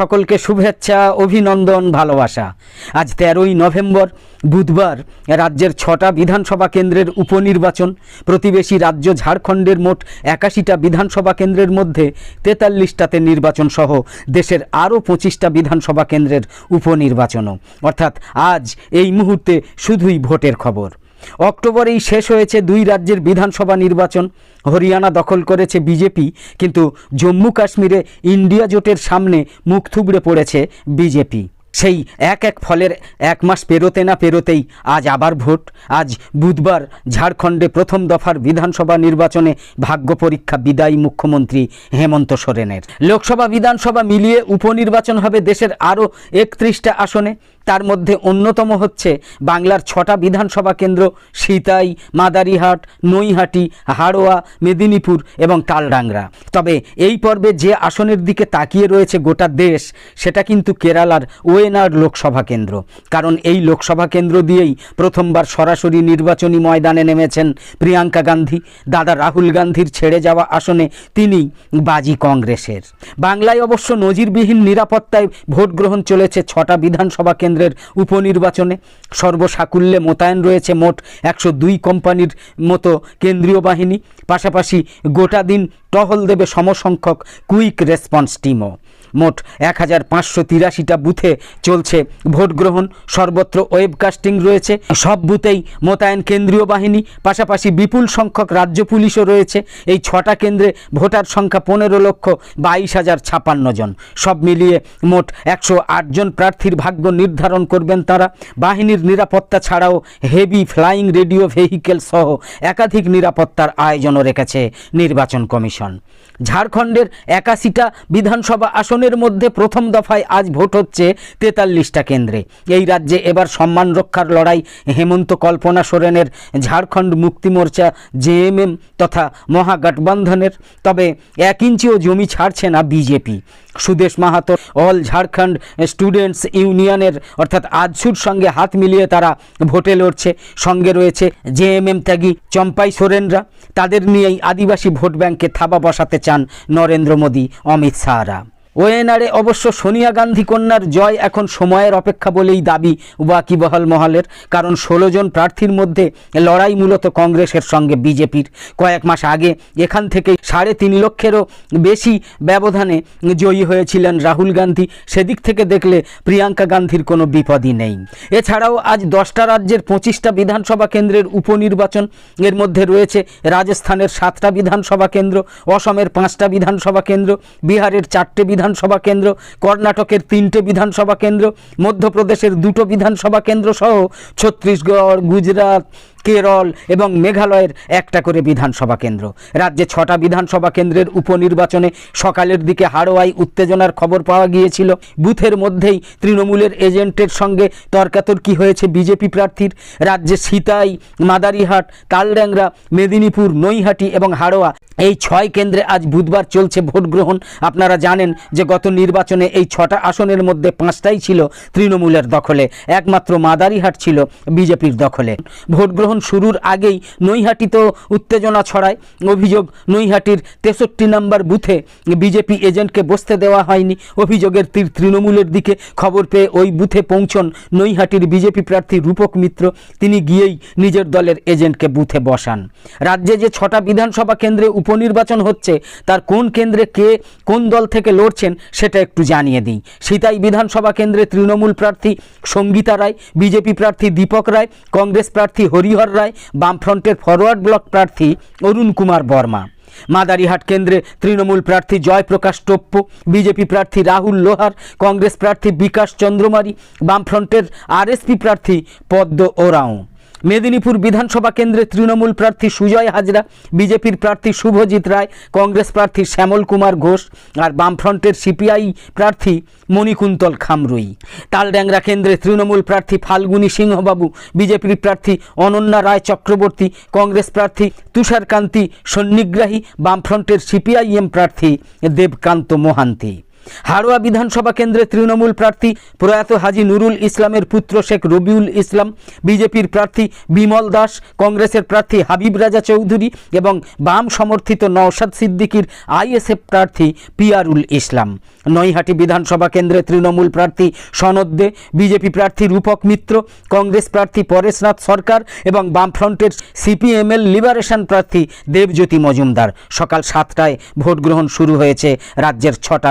সকলকে শুভেচ্ছা, অভিনন্দন, ভালোবাসা। আজ তেরোই নভেম্বর, বুধবার রাজ্যের ছটা বিধানসভা কেন্দ্রের উপনির্বাচন। প্রতিবেশী রাজ্য ঝাড়খণ্ডের মোট একাশিটা বিধানসভা কেন্দ্রের মধ্যে তেতাল্লিশটাতে নির্বাচন সহ দেশের আরও পঁচিশটা বিধানসভা কেন্দ্রের উপনির্বাচনও। অর্থাৎ আজ এই মুহূর্তে শুধুই ভোটের খবর। অক্টোবরেই শেষ হয়েছে দুই রাজ্যের বিধানসভা নির্বাচন। হরিয়ানা দখল করেছে বিজেপি, কিন্তু জম্মু কাশ্মীরে ইন্ডিয়া জোটের সামনে মুখ থুবড়ে পড়েছে বিজেপি। সেই এক এক ফলের এক মাস পেরোতে না পেরোতেই আজ আবার ভোট। আজ বুধবার ঝাড়খণ্ডে প্রথম দফার বিধানসভা নির্বাচনে ভাগ্য পরীক্ষা বিদায়ী মুখ্যমন্ত্রী হেমন্ত সোরেনের। লোকসভা বিধানসভা মিলিয়ে উপনির্বাচন হবে দেশের আরও একত্রিশটা আসনে। তার মধ্যে অন্যতম হচ্ছে বাংলার ছটা বিধানসভা কেন্দ্র সিতাই, মাদারিহাট, নৈহাটি, হাড়োয়া, মেদিনীপুর এবং তালডাংরা তবে এই পর্বে যে আসনের দিকে তাকিয়ে রয়েছে গোটা দেশ, সেটা কিন্তু কেরালার ওয়েনার লোকসভা কেন্দ্র। কারণ এই লোকসভা কেন্দ্র দিয়েই প্রথমবার সরাসরি নির্বাচনী ময়দানে নেমেছেন প্রিয়াঙ্কা গান্ধী। দাদা রাহুল গান্ধীর ছেড়ে যাওয়া আসনে তিনি বাজি কংগ্রেসের। বাংলায় অবশ্য নজিরবিহীন নিরাপত্তায় ভোট গ্রহণ চলেছে ছটা বিধানসভা কেন্দ্রের উপনির্বাচনে সর্বসাকুল্যে মোতায়েন রয়েছে মোট একশো দুই কোম্পানির মতো কেন্দ্রীয় বাহিনী। পাশাপাশি গোটা দিন টহল দেবে সমসংখ্যক কুইক রেসপন্স টিমও। মোট এক হাজার পাঁচশো তিরাশিটা বুথে চলছে ভোট গ্রহণ সর্বত্র ওয়েবকাস্টিং রয়েছে। সব বুথেই মোতায়েন কেন্দ্রীয় বাহিনী, পাশাপাশি বিপুল সংখ্যক রাজ্য পুলিশও রয়েছে। এই ছটা কেন্দ্রে ভোটার সংখ্যা পনেরো লক্ষ বাইশ হাজার ছাপান্ন জন। সব মিলিয়ে মোট একশো জন প্রার্থীর ভাগ্য নির্ধারণ করবেন তারা। বাহিনীর নিরাপত্তা ছাড়াও হেভি ফ্লাইং রেডিও ভেহিকেল সহ একাধিক নিরাপত্তার আয়োজনও রেখেছে নির্বাচন কমিশন। ঝাড়খণ্ডের একাশিটা বিধানসভা আসনের মধ্যে প্রথম দফায় আজ ভোট হচ্ছে তেতাল্লিশটা কেন্দ্রে। এই রাজ্যে এবার সম্মান রক্ষার লড়াই হেমন্ত কল্পনা সোরেনের, ঝাড়খণ্ড মুক্তি মোর্চা জেএমএম তথা মহাগঠবন্ধনের। তবে এক ইঞ্চিও জমি ছাড়ছে না BJP. Sudesh Mahato, all Jharkhand students ইউনিয়নের, অর্থাৎ আজসুর সঙ্গে হাত মিলিয়ে তারা ভোটে লড়ছে। সঙ্গে রয়েছে জেএমএম ত্যাগী চম্পাই সোরেনরা। তাদের নিয়েই আদিবাসী ভোট ব্যাংকে থাবা বসাতে চান নরেন্দ্র মোদী, অমিত শাহরা। ওয়েনারে অবশ্য সোনিয়া গান্ধী কন্যার জয় এখন সময়ের অপেক্ষা বলেই দাবি ওয়াকিবহাল মহলের, কারণ ষোলো জন প্রার্থীর মধ্যে লড়াই মূলত কংগ্রেসের সঙ্গে বিজেপির। কয়েক মাস আগে এখান থেকে সাড়ে তিন লক্ষেরও বেশি ব্যবধানে জয়ী হয়েছিলেন রাহুল গান্ধী, সেদিক থেকে দেখলে প্রিয়াঙ্কা গান্ধীর কোনো বিপদই নেই। এছাড়াও আজ দশটা রাজ্যের পঁচিশটা বিধানসভা কেন্দ্রের উপনির্বাচন, এর মধ্যে রয়েছে রাজস্থানের সাতটা বিধানসভা কেন্দ্র, অসমের পাঁচটা বিধানসভা কেন্দ্র, বিহারের চারটে বিধানসভা কেন্দ্র কর্ণাটকের তিনটে বিধানসভা কেন্দ্র মধ্যপ্রদেশের দুটো বিধানসভা কেন্দ্র সহ ছত্তিশগড় গুজরাট কেরল এবং মেঘালয়ের একটা করে বিধানসভা কেন্দ্র। রাজ্যে ছটা বিধানসভা কেন্দ্রের উপনির্বাচনে সকালের দিকে হাড়োয়াই উত্তেজনার খবর পাওয়া গিয়েছিল। বুথের মধ্যেই তৃণমূলের এজেন্টের সঙ্গে তর্কাতর্কি হয়েছে বিজেপি প্রার্থীর। রাজ্যে সিতাই, মাদারিহাট, তালড্যাংরা, মেদিনীপুর, নৈহাটি এবং হাড়োয়া এই ছয় কেন্দ্রে আজ বুধবার চলছে ভোট গ্রহণ। আপনারা জানেন যে গত নির্বাচনে এই ছটা আসনের মধ্যে পাঁচটাই ছিল তৃণমূলের দখলে। একমাত্র মাদারিহাট ছিল বিজেপির দখলে। ভোট গ্রহণ শুরুর আগেই নৈহাটিতেও উত্তেজনা ছড়ায়, অভিযোগ নৈহাটির তেষট্টি নম্বর বুথে বিজেপি এজেন্টকে বসতে দেওয়া হয়নি। অভিযোগের তীর তৃণমূলের দিকে খবর পেয়ে ওই বুথে পৌঁছন নৈহাটির বিজেপি প্রার্থী রূপক মিত্র। তিনি গিয়েই নিজের দলের এজেন্টকে বুথে বসান। রাজ্যে যে ছটা বিধানসভা কেন্দ্রে উপনির্বাচন হচ্ছে, তার কোন কেন্দ্রে কে কোন দল থেকে লড়ছেন সেটা একটু জানিয়ে দিই। সিতাই বিধানসভা কেন্দ্রে তৃণমূল প্রার্থী সঙ্গীতা রায়, বিজেপি প্রার্থী দীপক রায়, কংগ্রেস প্রার্থী হরিহর রায়, বামফ্রন্টের ফরওয়ার্ড ব্লক প্রার্থী অরুণ কুমার বর্মা। মাদারিহাট কেন্দ্রে তৃণমূল প্রার্থী জয়প্রকাশ টোপ্প, বিজেপি প্রার্থী রাহুল লোহার, কংগ্রেস প্রার্থী বিকাশ চন্দ্রমারি, বামফ্রন্টের আরএসপি প্রার্থী পদ্ম ওরাও। মেদিনীপুর বিধানসভা কেন্দ্রে তৃণমূল প্রার্থী সুজয় হাজরা, বিজেপির প্রার্থী শুভজিৎ রায়, কংগ্রেস প্রার্থী শ্যামল কুমার ঘোষ আর বামফ্রন্টের সিপিআই প্রার্থী মণিকুন্তল খামরুই। তালড্যাংরা কেন্দ্রে তৃণমূল প্রার্থী ফাল্গুনী সিংহবাবু, বিজেপির প্রার্থী অনন্যা রায় চক্রবর্তী, কংগ্রেস প্রার্থী তুষারকান্তি সন্নিগ্রাহী, বামফ্রন্টের সিপিআইএম প্রার্থী দেবকান্ত মোহান্তি। হাড়োয়া বিধানসভা কেন্দ্রে তৃণমূল প্রার্থী প্রয়াত হাজি নুরুল ইসলামের পুত্র শেখ রবিউল ইসলাম, বিজেপির প্রার্থী বিমল দাস, কংগ্রেসের প্রার্থী হাবিব রাজা চৌধুরী এবং বাম সমর্থিত নওশাদ সিদ্দিকির আইএসএফ প্রার্থী পিয়ারুল ইসলাম। নৈহাটি বিধানসভা কেন্দ্রে তৃণমূল প্রার্থী সনদ দে, বিজেপি প্রার্থী রূপক মিত্র, কংগ্রেস প্রার্থী পরেশনাথ সরকার এবং বামফ্রন্টের সিপিএমএল লিবারেশন প্রার্থী দেবজ্যোতি মজুমদার। সকাল সাতটায় ভোট গ্রহণ শুরু হয়েছে রাজ্যের ছটা